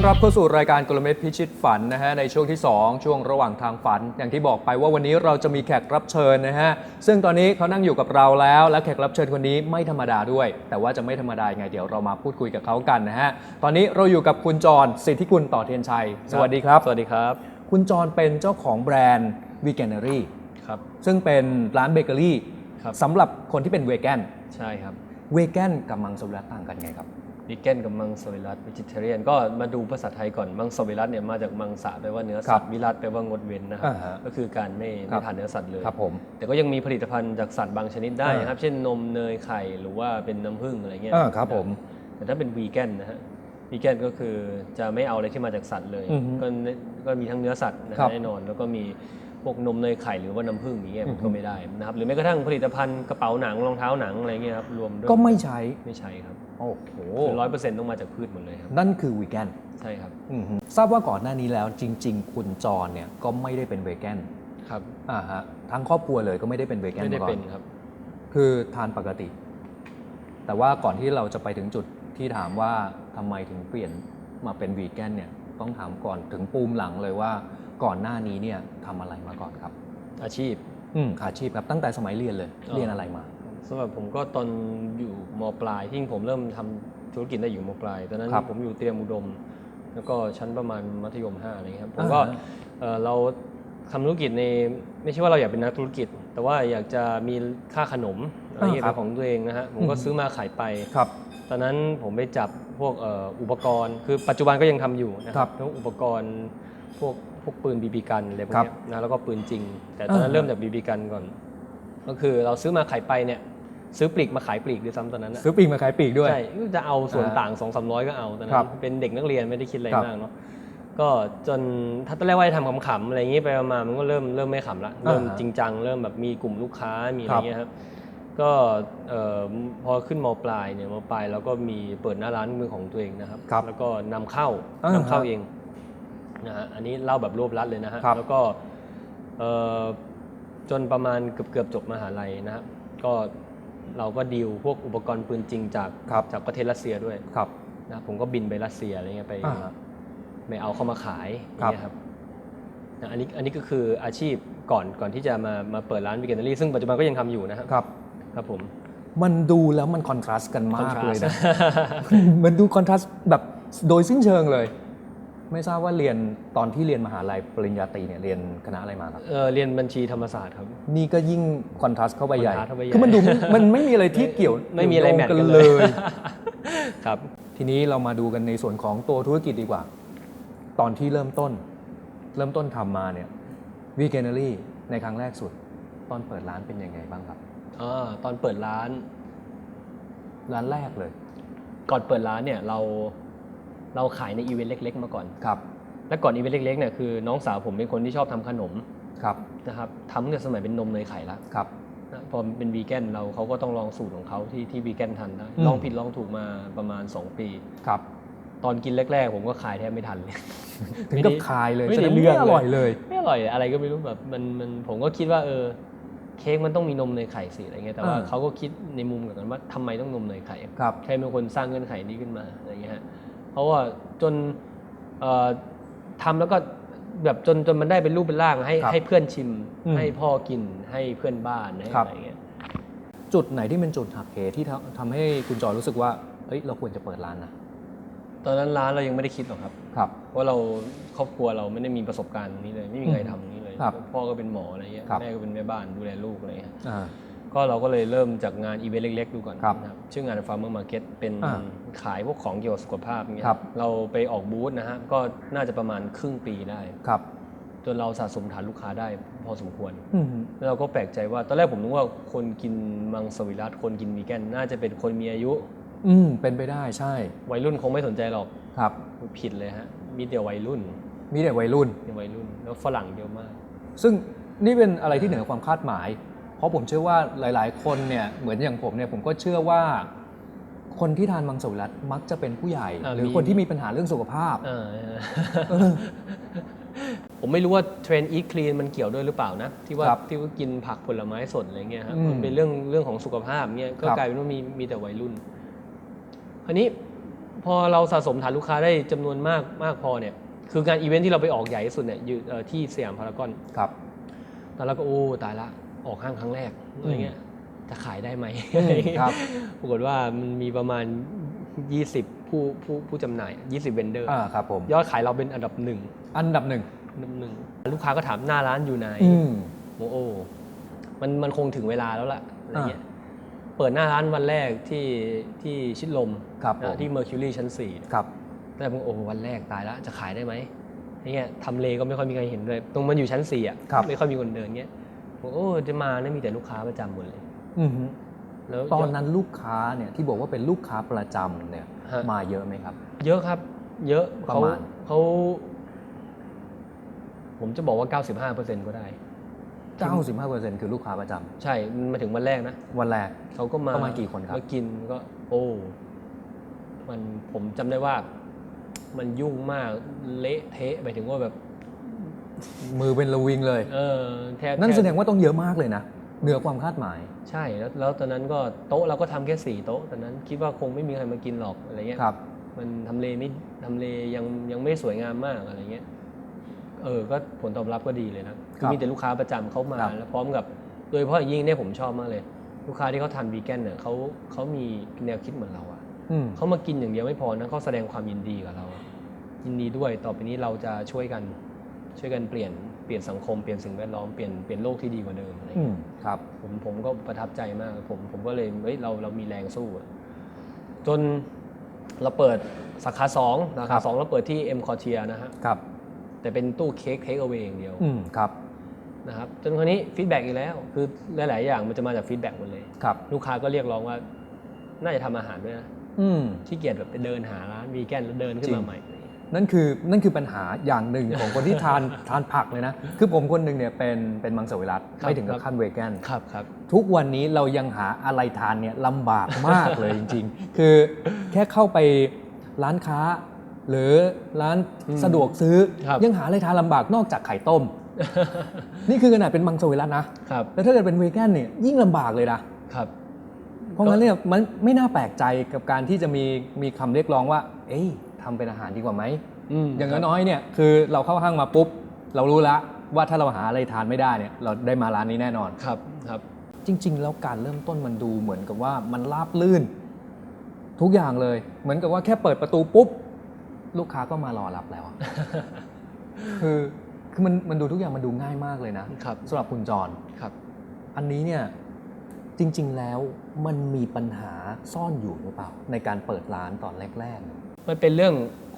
อต้อนรับเข้าสู่รายการกลเม็ดพิชิตฝันนะฮะในช่วงที่ 2 ช่วงระหว่างทางฝัน อย่างที่บอกไปว่าวันนี้เราจะมีแขกรับเชิญนะฮะซึ่งตอนนี้เขานั่งอยู่กับเราแล้ว และแขกรับเชิญคนนี้ไม่ธรรมดาด้วย แต่ว่าจะไม่ธรรมดายังไงเดี๋ยวเรามาพูดคุยกับเขากันนะฮะตอนนี้เราอยู่กับคุณจรสิทธิกุลต่อเทียนชัย สวัสดีครับ สวัสดีครับ คุณจรเป็นเจ้าของแบรนด์วีแกนเนอรี่ครับซึ่งเป็นร้านเบเกอรี่ครับสำหรับคนที่เป็นเวแกนใช่ครับเวแกนกับมังสวิรัตต่างกันไงครับ วิกเกนกับมังสวิรัตวิจิเทเรียน ก็มาดูภาษาไทยก่อน มังสวิรัตเนี่ยมาจากมังสะแปลว่าเนื้อครัสับตว์วิรัตแปลว่างดเว้นนะครัอ่าฮะก็คือการไม่ครัไม่บ ทานเนื้อสัตว์เลย ครับผม แต่ก็ยังมีผลิตภัณฑ์จากสัตว์บางชนิดได้อ่านะครับ เช่นนมเนยไข่หรือว่าเป็นน้ำผึ้งอะไรเงี้ยอ่าครับผมแต่ถ้าเป็นวีแกนนะฮะวีแกนก็คือจะไม่เอาอะไรที่มาจากสัตว์เลย อือฮึก็ก็มีทั้งเนื้อสัตว์นะครัฮะบแน่นอน แล้วก็มี พวกนมเนยไข่หรือว่าน้ำผึ้งอย่างเงี้ยอือมันฮึก็ไม่ได้นะครับหรือแม้กระทั่งผลิตภัณฑ์กระเป๋าหนังรองเท้าหนังอะไรเงี้ยครับรวมด้วยก็ไม่ใช้ไม่ใช่ครับโอ้โหคือร้อยเปอร์เซ็นต์ต้องมาจากพืชหมดเลยครับนั่นคือวีแกนใช่ครับอือฮึทราบว่าก่อนหน้านี้แล้วจริง ๆ คุณจรเนี่ยก็ไม่ได้เป็นเวแกนครับอ่าฮะทั้งครอบครัวเลยก็ไม่ได้เป็นเวแกนไม่ได้มาก่อเป็นนครับ คือทานปกติ แต่ว่าก่อนที่เราจะไปถึงจุดที่ถามว่าทำไมถึงเปลี่ยนมาเป็นวีแกนเนี่ยต้องถามก่อนถึงปูมหลังเลยว่าก่อนหน้านี้เนี่ย ทำอะไรมาก่อนครับ อาชีพอืมอาชีพครับตั้งแต่สมัยเรียนเลยอ๋อเรียนอะไรมาสำหรับผมก็ตอนอยู่มปลายที่ผมเริ่มทำธุรกิจได้อยู่มปลายตอนนั้นครับผมอยู่เตรียมอุดม แล้วก็ชั้นประมาณมัธยม5อะไรเงี้ยครับผมก็อ่าฮะเอ่อเราทำธุรกิจในไม่ใช่ว่าเราอยากเป็นนักธุรกิจ แต่ว่าอยากจะมีค่าขนมอะไรเงี้ยอ่าครัเป็บนของตัวเองนะฮะผมก็อืมซื้อมาขายไปครับ ตอนนั้นผมไปจับพวกเอ่ออุปกรณ์ คือปัจจุบันก็ยังทำอยู่นะคครัรับบพวกอุปกรณ์พวก พวกปืนบีบีกันอะไรพวกครับเนี้ยนะแล้วก็ปืนจริง แต่ตอนนั้นอ่าเริ่มจากบีบีกันก่อน ก็คือเราซื้อมาขายไปเนี่ยซื้อปลีกมาขายปลีกด้วยซ้ำตอนนั้นนะซื้อปีกมาขายปีกด้วยใช่จะเอาส่วนอ่าต่าง2 3 0 0ก็เอาตอนนั้ครันบเป็นเด็กนักเรียนไม่ได้คิดอะไรครับมากเนาะก็จนถ้าตอนแรกว่าจะทำขำๆอะไรอย่างนี้ไปมามันก็เริ่มเริ่มไม่ขำละเริ่มอ่าฮะจริงจังเริ่มแบบมีกลุ่มลูกค้ามีอะไรครับเงี้ยครับก็เอ่อพอขึ้นมปลายเนี่ยมปลายเราก็มีเปิดหน้าร้านมือของตัวเองนะครับครับแล้วก็นำเข้าอ่านำเข้าฮะเอง นะฮะอันนี้เล่าแบบรวบรัดเลยนะฮะครับ แล้วก็เอ่อจนประมาณเกือบเกือบๆจบมหาลัยนะฮะก็เราก็ดีลพวกอุปกรณ์ปืนจริงจากครับจากประเทศรัสเซียด้วยครับ นะผมก็บินไปรัสเซียอะไรเงี้ยไปอ่าฮะไม่เอาเข้ามาขายครับเนี่ยครับนะอันนี้อันนี้ก็คืออาชีพก่อนก่อนที่จะมามาเปิดร้านวิกเกนเนอรี่ซึ่งปัจจุบันก็ยังทำอยู่นะครับครับ ครับผม มันดูแล้วมันคอนทราสต์กันมาก Contrast เลยนะ มันดูคอนทราสต์แบบโดยสิ้นเชิงเลย ไม่ทราบว่าเรียนตอนที่เรียนมหาลัยปริญญาตรีเนี่ยเรียนคณะอะไรมาครับเอ่อเรียนบัญชีธรรมศาสตร์ครับ นี่ก็ยิ่งคอนทราสต์เข้าไปใหญ่ contrast เข้าไปใหญ่คือมันดูไม่มันไม่มีอะไรที่เกี่ยวไม่มีอะไรแมทเกี่ยวกันโยงเลย ครับ ทีนี้เรามาดูกันในส่วนของตัวธุรกิจดีกว่า ตอนที่เริ่มต้น เริ่มต้นทำมาเนี่ยวีแกนเนอรี่ในครั้งแรกสุด ตอนเปิดร้านเป็นยังไงบ้างครับ อ่าตอนเปิดร้าน ร้านแรกเลย ก่อนเปิดร้านเนี่ยเรา เราขายในอีเวนต์เล็ก ๆ มาก่อน ครับ และก่อนอีเวนต์เล็กๆเนี่ยคือน้องสาวผมเป็นคนที่ชอบทำขนม ครับ นะครับทำตั้งแต่สมัยเป็นนมเนยไข่ละครับนะพอเป็นวีแกนเราเขาก็ต้องลองสูตรของเขาที่ที่วีแกนทันได้อืม ลองผิดลองถูกมาประมาณ 2 ปี ครับ ตอนกินแรก ๆ ผมก็ขายแทบไม่ทันเลย ถึงกับคายเลยไม่แสได้ดงเรื่อง ไม่อร่อยเลย ไม่อร่อยอะไรก็ไม่รู้แบบมันมันผมก็คิดว่าเออเค้กมันต้องมีนมเนยไข่สิอะไรเงี้ยแต่ว่าอ่า เขาก็คิดในมุมกับกันว่าทำไมต้องนมเนยไข่ ครับ ใครเป็นคนสร้างเงื่อนไขนี้ขึ้นมาอะไรเงี้ยฮะ เพราะว่าจนเอ่อทำแล้วก็แบบจนจนมันได้เป็นรูปเป็นร่างให้ครับให้เพื่อนชิมอืมให้พ่อกินให้เพื่อนบ้านให้ครับอะไรเงี้ยจุดไหนที่เป็นจุดหักเหที่ทำทำให้คุณจอรู้สึกว่าเอ้ยเราควรจะเปิดร้านนะตอนนั้นร้านเรายังไม่ได้คิดหรอกครับครับเพราะเราครอบครัวเราไม่ได้มีประสบการณ์นี้เลย ไม่มีใครอืมทำนี้เลยครับพ่อก็เป็นหมออะไรเงี้ยครับแม่ก็เป็นแม่บ้านดูแลลูกอะไรเงี้ยอ่า ก็เราก็เลยเริ่มจากงานอีเวนต์เล็ก ๆ ดูก่อนครับนะครับชื่องาน Farmer Market เป็นอ่าขายพวกของเกี่ยวกับสุขภาพเงี้ยครับ เราไปออกบูธนะฮะก็น่าจะประมาณครึ่งปีได้ ครับ จนเราสะสมฐานลูกค้าได้พอสมควร อืม แล้วเราก็แปลกใจว่า ตอนแรกผมนึกว่าคนกินมังสวิรัตคนกินวีแกนน่าจะเป็นคนมีอายุ อืม เป็นไปได้ใช่ วัยรุ่นคงไม่สนใจหรอกครับ ผิดเลยฮะมีแต่วัยรุ่นมีแต่วัยรุ่นมีวัยรุ่น แล้วฝรั่งเยอะมาก ซึ่งนี่เป็นอะไรที่เหนือความคาดหมาย เพราะผมเชื่อว่าหลาย ๆ คนเนี่ยเหมือนอย่างผมเนี่ยผมก็เชื่อว่า คนที่ทานมังสวิรัตมักจะเป็นผู้ใหญ่อ่าหรือมีคนที่มีปัญหาเรื่องสุขภาพเออผมไม่รู้ว่าเทรนด์อีทคลีนมันเกี่ยวด้วยหรือเปล่านะ ที่ว่าครับที่ว่ากินผักผลไม้สดอะไรเงี้ยครับอืมมันเป็นเรื่องเรื่องของสุขภาพเงี้ยก็ครับกลายเป็นว่ามีมีแต่วัยรุ่นคราวนี้พอเราสะสมฐานลูกค้าได้จำนวนมากมากพอเนี่ยคืองานอีเวนท์ที่เราไปออกใหญ่ที่สุดเนี่ยอยู่เอ่อที่สยามพารากอนครับตอนแรกก็โอ้ตายละ ออกห้างครั้งแรกอะไรเงี้ยจะขายได้ไหมอืมครับปรากฏว่ามันมีประมาณ 20 ผู้ผู้ผู้จำหน่าย 20เวนเดอร์อ่าครับผมยอดขายเราเป็นอันดับหนึ่งอันดับหนึ่งอันดับหนึ่งลูกค้าก็ถามหน้าร้านอยู่ไหนอืมโอ้โอ้มันมันคงถึงเวลาแล้วล่ะอะไรเงี้ยเปิดหน้าร้านวันแรกที่ที่ชิดลมครับผนะมที่เมอร์คิวรีชั้น4เนี่ยครับแต่ผมโอ้วันแรกตายแล้วจะขายได้ไหมอย่างเงี้ยทำเลก็ไม่ค่อยมีใครเห็นเลย ตรงมันอยู่ชั้น4อะครับไม่ค่อยมีคนเดินเงี้ย ผมโอ้จะมาเนี่ยมีแต่ลูกค้าประจำหมดเลยอือฮึแล้วตอนนั้นลูกค้าเนี่ยที่บอกว่าเป็นลูกค้าประจำเนี่ย ฮะมาเยอะไหมครับ เยอะครับ เยอะประเขามาณเขา ผมจะบอกว่า 95%ก็ได้ 95%คือลูกค้าประจำใช่มันมาถึงวันแรกนะวันแรก เขาก็มาประมาณกี่คนครับ มากินก็ โอ้ มันผมจำได้ว่า มันยุ่งมากเละเทะไปถึงว่าแบบ มือเป็นระวิงเลย เออแทบนั่นทบแสดงว่าต้องเยอะมากเลยนะเหนือความคาดหมาย ใช่แล้วแล้วตอนนั้นก็โต๊ะเราก็ทำแค่สี่โต๊ะตอนนั้นคิดว่าคงไม่มีใครมากินหรอกอะไรเงี้ยครับ มันทำเลไม่ทำเลยังยังไม่สวยงามมากอะไรเงี้ยเออก็ผลตอบรับก็ดีเลยนะคือมีแต่ลูกค้าประจำเข้ามาครับแล้วพร้อมกับ โดยเฉพาะอย่างยิ่งเนี่ยผมชอบมากเลย ลูกค้าที่เขาทานวีแกนเนี่ยเขาเขามีแนวคิดเหมือนเราอะอืมเขามากินอย่างเดียวไม่พอนะเขาแสดงความยินดีกับเรายินดีด้วยต่อไปนี้เราจะช่วยกัน ช่วยกันเปลี่ยนเปลี่ยนสังคมเปลี่ยนสิ่งแวดล้อมเปลี่ยนเปลี่ยนโลกที่ดีกว่าเดิมอะไรอืเงี้ย มครับ ผมผมก็ประทับใจมาก ผมผมก็เลยเฮ้ยเราเรามีแรงสู้อะจนเราเปิดสาขาสองสาครัขาบ สองเราเปิดที่เอ็มคอเทียนะฮะ ครับ แต่เป็นตู้เค้กเทคเอา a y อย่างเดียวอืมครับ นะครับ จนคราวนี้ฟีดแบ็กอีกแล้ว คือหลาย ๆ อย่างมันจะมาจากฟีดแบ็กหมดเลย ครับ ลูกค้าก็เรียกร้องว่า น่าจะทำอาหารด้วยนะอืมที่เกียจแบบไปเดินหาร้านวีแกนแล้วเดินขึ้นจริมาง ใหม่ อะไรอย่างเงี้ยนั่นคือนั่นคือปัญหาอย่างหนึ่งของคนที่ทานทานผักเลยนะ คือผมคนหนึ่งเนี่ยเป็นเป็นมังสวิรัตครับไม่ถึงกับครับขั้นเวแกนครับครับทุกวันนี้เรายังหาอะไรทานเนี่ยลำบากมากเลยจริง ๆ คือแค่เข้าไปร้านค้า หรือร้านอืมสะดวกซื้อครับยังหาอะไรทานลำบากนอกจากไข่ต้ม นี่คือขนาดเป็นมังสวิรัตนะครับแล้วถ้าเกิดเป็นเวแกนเนี่ยยิ่งลำบากเลยนะครับเพราะงั้นเนี่ยมันไม่น่าแปลกใจกับการที่จะมีมีคำเรียกร้องว่า เอ้ย ทำเป็นอาหารดีกว่าไหมอืมอย่างน้อยๆเนี่ยคือเราเข้าห้างมาปุ๊บ เรารู้แล้วว่าถ้าเราหาอะไรทานไม่ได้เนี่ยเราได้มาร้านนี้แน่นอนครับครับ จริง ๆ แล้วการเริ่มต้นมันดูเหมือนกับว่ามันราบลื่น ทุกอย่างเลย เหมือนกับว่าแค่เปิดประตูปุ๊บ ลูกค้าก็มารอรับแล้วอะคือคือมันมันดูทุกอย่างมันดูง่ายมากเลยนะครับสำหรับคุณจรครับ อันนี้เนี่ยจริง ๆ แล้วมันมีปัญหาซ่อนอยู่หรือเปล่า ในการเปิดร้านตอนแรก มันเป็นเรื่อง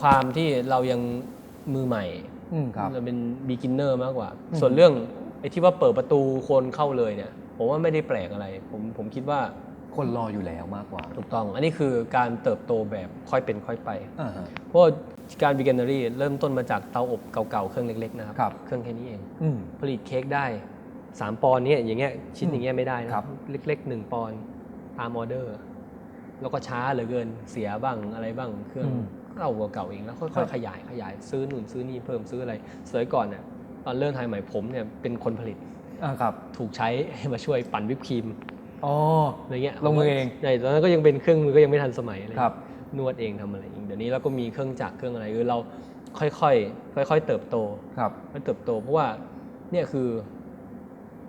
ความที่เรายังมือใหม่ๆอืมครับ เราเป็น beginner มากกว่า อืม ส่วนเรื่องไอ้ที่ว่าเปิดประตูคนเข้าเลยเนี่ย ผมว่าไม่ได้แปลกอะไร ผมผมคิดว่าคนรออยู่แล้วมากกว่าถูกต้อง อันนี้คือการเติบโตแบบค่อยเป็นค่อยไป อ่าฮะ เพราะว่าการ beginnery เริ่มต้นมาจากเตาอบเก่าๆ เครื่องเล็กๆ นะครับ ครับ เครื่องแค่นี้เอง อืม ผลิตเค้กได้ 3 ปอนด์เนี่ยอย่างเงี้ยชิ้นอย่างเงี้ยไม่ได้นะครับ เล็กๆ 1 ปอนด์ตามออเดอร์ แล้วก็ช้าเหลือเกินเสียบ้างอะไรบ้างเครื่องอืมเราเก่าๆเองแล้วครัค่อยบๆขยายขยายซื้อนู่นซื้อนี่เพิ่มซื้ออะไรสมัยก่อนเนี่ยตอนเริ่มไทยใหม่ผมเนี่ยเป็นคนผลิตอ่าครับถูกใช้ให้มาช่วยปั่นวิปครีมอ๋ออะไรเงี้ยลงมือเองใช่ตอนนั้นก็ยังเป็นเครื่องมือก็ยังไม่ทันสมัยอะไรครับนวดเองทำอะไรเองเดี๋ยวนี้เราก็มีเครื่องจักรเครื่องอะไรคือเราค่อยๆค่อยๆเติบโตครับมันเติบโต เพราะว่าเนี่ยคือ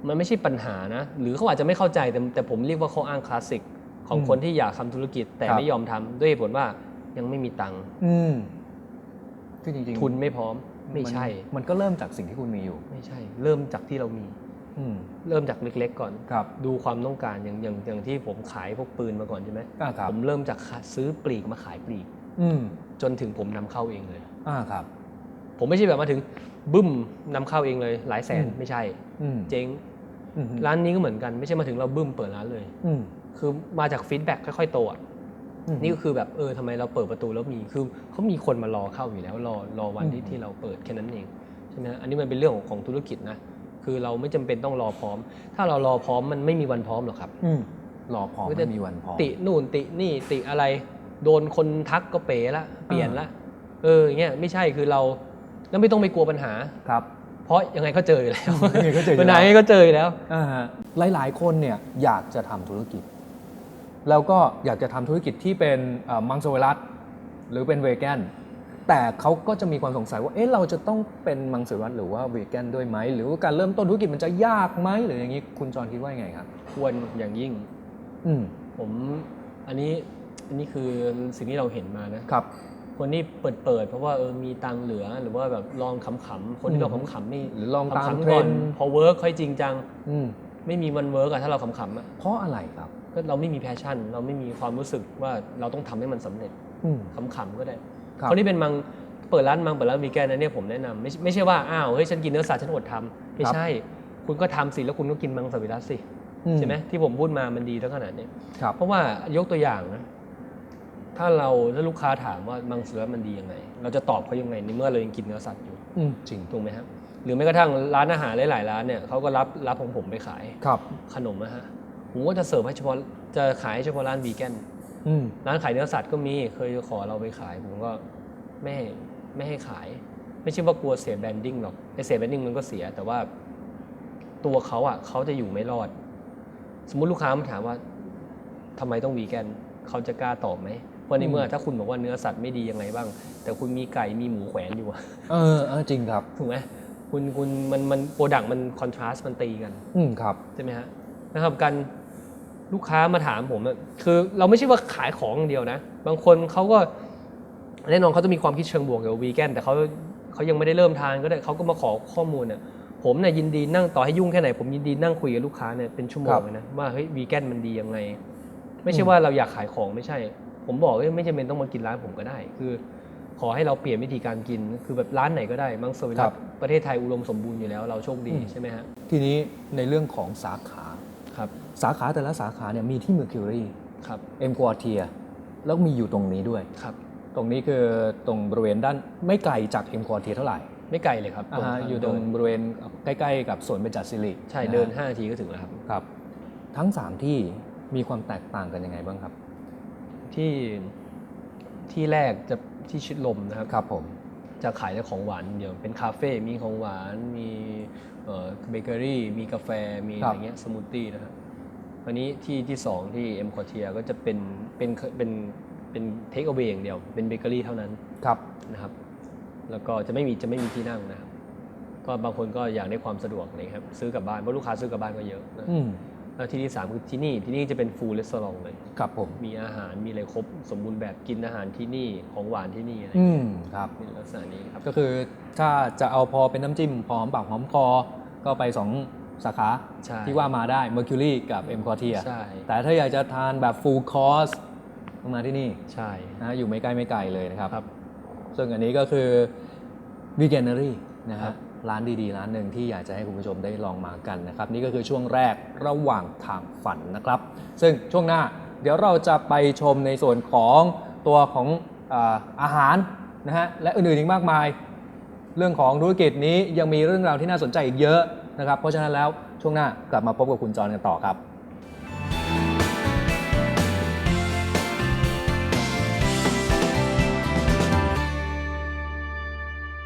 มันไม่ใช่ปัญหานะ หรือเขาอาจจะไม่เข้าใจแต่แต่ผมเรียกว่าข้ออ้างคลาสสิก ของอืมคนที่อยากทำธุรกิจแต่ครับไม่ยอมทำด้วยเหตุผลว่ายังไม่มีตังค์อืมคือจริงๆทุนไม่พร้อม ไม่นใช่ มันก็เริ่มจากสิ่งที่คุณมีอยู่ ไม่ใช่ เริ่มจากที่เรามีอืมเริ่มจากเล็กๆก่อนครับ ดูความต้องการอย่างอย่างอย่างที่ผมขายพวกปืนมาก่อนใช่ไหมอ่าครับผมเริ่มจากซื้อปลีกมาขายปลีก อืมจนถึงผมนำเข้าเองเลย อ่าครับ ผมไม่ใช่แบบมาถึงบึ้มนำเข้าเองเลย หลายแสนอืมไม่ใช่อืมเจ๊งอืมร้านนี้ก็เหมือนกัน ไม่ใช่มาถึงเราบึ้มเปิดร้านเลยอืม คือมาจากฟีดแบ็กค่อยๆโตอะอืมนี่ก็คือแบบเออทำไมเราเปิดประตูแล้วมีคือเขามีคนมารอเข้าอยู่แล้ว รอรอวันที่อืมที่เราเปิดแค่นั้นเองใช่ไหมฮะอันนี้มันเป็นเรื่องของของธุรกิจนะคือเราไม่จำเป็นต้องรอพร้อม ถ้าเรารอพร้อมมันไม่มีวันพร้อมหรอกครับอืมรอพอก็ไม่จะมีวันพอตินู่นตินี่ติอะไร โดนคนทักก็เป๋ละเปลี่ยนละเอออย่างเงี้ยไม่ใช่คือเราแล้วไม่ต้องไปกลัวปัญหาครับ เพราะยังไงก็เจออยู่แล้วยังไงก็เจออยู่ปัญแล้วหายังไงก็เจออยู่แล้วอ่าฮะหลายๆคนเนี่ยอยากจะทำธุรกิจ แล้วก็อยากจะทำธุรกิจที่เป็นเอ่อมังสวิรัตหรือเป็นเวแกนแต่เขาก็จะมีความสงสัยว่า เอ๊ะ เราจะต้องเป็นมังสวิรัตหรือว่าเวแกนด้วยไหม หรือว่าการเริ่มต้นธุรกิจมันจะยากไหม หรืออย่างนี้ คุณจรคิดว่ายังไงครับ ควรอย่างยิ่ง อืมผม อันนี้ อันนี้คือสิ่งที่เราเห็นมานะ ครับ คนที่เปิดเปิดๆเพราะว่าเออ มีตังค์เหลือ หรือว่าแบบลองขำๆ คนที่เราขำๆไม่หรือลองตามขำๆเทรก่อนนด์พอเวิร์กค่อยจริงจัง อืมไม่มีวันเวิร์กอะถ้าเราขำๆอะเพราะอะไรครับ ก็เราไม่มีแพชชั่น เราไม่มีความรู้สึกว่าเราต้องทำให้มันสำเร็จอืมขำๆก็ได้ครับคนที่เป็นมังเปิดร้านมังเปิดร้านวีแกนนะเนี่ยผมแนะนำไม่ใช่ไม่ใช่ว่าอ้าวเฮ้ยฉันกินเนื้อสัตว์ฉันอดทำไม่ใช่ คุณก็ทำสิแล้วคุณก็กินมังสวิรัตสิอืใช่ไหมที่ผมพูดมามันดีทั้งขนาดเนี้ยครับเพราะว่ายกตัวอย่างนะถ้าเราถ้าลูกค้าถามว่ามังสวิรัตมันดียังไง เราจะตอบเขายังไงในเมื่อเรายังกินเนื้อสัตว์อยู่อืมจริงถูกไหมครับหรือแม้กระทั่งร้านอาหารหลายๆร้านเนี่ยเขาก็รับรับของผมไปขายครับขนมนะฮะ ผมก็จะเสิร์ฟให้เฉพาะจะขายให้เฉพาะร้านวีแกนอืมร้านขายเนื้อสัตว์ก็มีเคยขอเราไปขาย ผมก็ไม่ให้ไม่ให้ขาย ไม่ใช่ว่ากลัวเสียแบรนดิ้งหรอกไอเสียแบรนดิ้งมันก็เสีย แต่ว่า ตัวเขาอะเขาจะอยู่ไม่รอด สมมุติลูกค้ามาถามว่าทำไมต้องวีแกนเขาจะกล้าตอบไหมเพราะในเมื่อถ้าคุณบอกว่าเนื้อสัตว์ไม่ดียังไงบ้าง แต่คุณมีไก่มีหมูแขวนอยู่อะเออเออจริงครับถูกไหมคุณคุณมันมันโปรดักต์มันคอนทราสต์มันตีกัน อืมครับใช่ไหมฮะนะครับการ ลูกค้ามาถามผมอะคือเราไม่ใช่ว่าขายของอย่างเดียวนะ บางคนเขาก็แน่นอนเขาจะมีความคิดเชิงบวกเกี่ยวกับวีแกนแต่เขาเขายังไม่ได้เริ่มทานก็ได้เขาก็มาขอข้อมูลเนี่ยผมเนี่ยยินดีนั่งต่อให้ยุ่งแค่ไหน ผมยินดีนั่งคุยกับลูกค้าเนี่ยเป็นชั่วโมครังบเลยนะว่าเฮ้ยวีแกนมันดียังไง ไม่ใช่ว่าเราอยากขายของไม่ใช่ ผมบอกว่าไม่จำเป็นต้องมากินร้านผมก็ได้ คือ ขอให้เราเปลี่ยนวิธีการกิน คือแบบร้านไหนก็ได้มังสวิครัรัตบประเทศไทยอุดมสมบูรณ์อยู่แล้วเราโชคดีอืมใช่ไหมฮะทีนี้ในเรื่องของสาขาครับ สาขาแต่ละสาขาเนี่ยมีที่ Mercury ครับเอ็มควอเทียแล้วมีอยู่ตรงนี้ด้วย ครับ ตรงนี้คือตรงบริเวณด้านไม่ไกลจากเอ็มควอเทียเท่าไหร่ไม่ไกลเลยครับอ่าฮะทางอยู่ตรงเดินบริเวณใกล้ๆ กับสวนเบญจศิริใช่ะฮะเดิน 5 นาทีก็ถึงแล้วครับ ครับ ทั้ง 3 ที่มีความแตกต่างกันยังไงบ้างครับ ที่ที่แรกจะที่ชิดลมนะครับครับผมจะขายแต่ของหวานอย่างเดียวเป็นคาเฟ่มีของหวานมีเอ่อเบเกอรี่ มีกาแฟมีคอะรับไรเงี้ยสมูทตี้นะครับ วันนี้ที่ที่สองที่เอ็มคอเทียก็จะเป็นเป็นเป็นเป็นเทคเอาไว้อย่างเดียวเป็นเบเกอรี่เท่านั้นครับนะครับ แล้วก็จะไม่มีจะไม่มีที่นั่งนะครับก็บางคนก็อยากได้ความสะดวกเลยครับซื้อกลับบ้านเพราะลูกค้าซื้อกลับบ้านก็เยอะนะอืมแล้วที่ที่สามคือที่นี่ที่นี่จะเป็นฟูลเลสซอลองเลยครับผมมีอาหารมีอะไรครบสมบูรณ์แบบกินอาหารที่นี่ของหวานที่นี่อะไรอืมครับเป็นลักษณะนี้ครับก็คือถ้าจะเอาพอเป็นน้ำจิ้มพอหอมปากหอมคอก็ไป2 สาขา ใช่ที่ว่ามาได้ Mercury กับ M Quartier ใช่ แต่ถ้าอยากจะทานแบบ full course ต้องมาที่นี่ใช่ นะอยู่ไม่ใกล้ไม่ไกลเลยนะครับ ครับซึ่งอันนี้ก็คือ Veganery นะครัฮะบร้านดีๆ ร้านหนึ่งที่อยากจะให้คุณผู้ชมได้ลองมากันนะครับ นี่ก็คือช่วงแรกระหว่างทางฝันนะครับ ซึ่งช่วงหน้าเดี๋ยวเราจะไปชมในส่วนของตัวของอาอาหารนะฮะและอื่นๆอีกมากมาย เรื่องของธุรกิจนี้ยังมีเรื่องราวที่น่าสนใจอีกเยอะ นะครับ เพราะฉะนั้นแล้วช่วงหน้ากลับมาพบกับคุณจรกันต่อครับ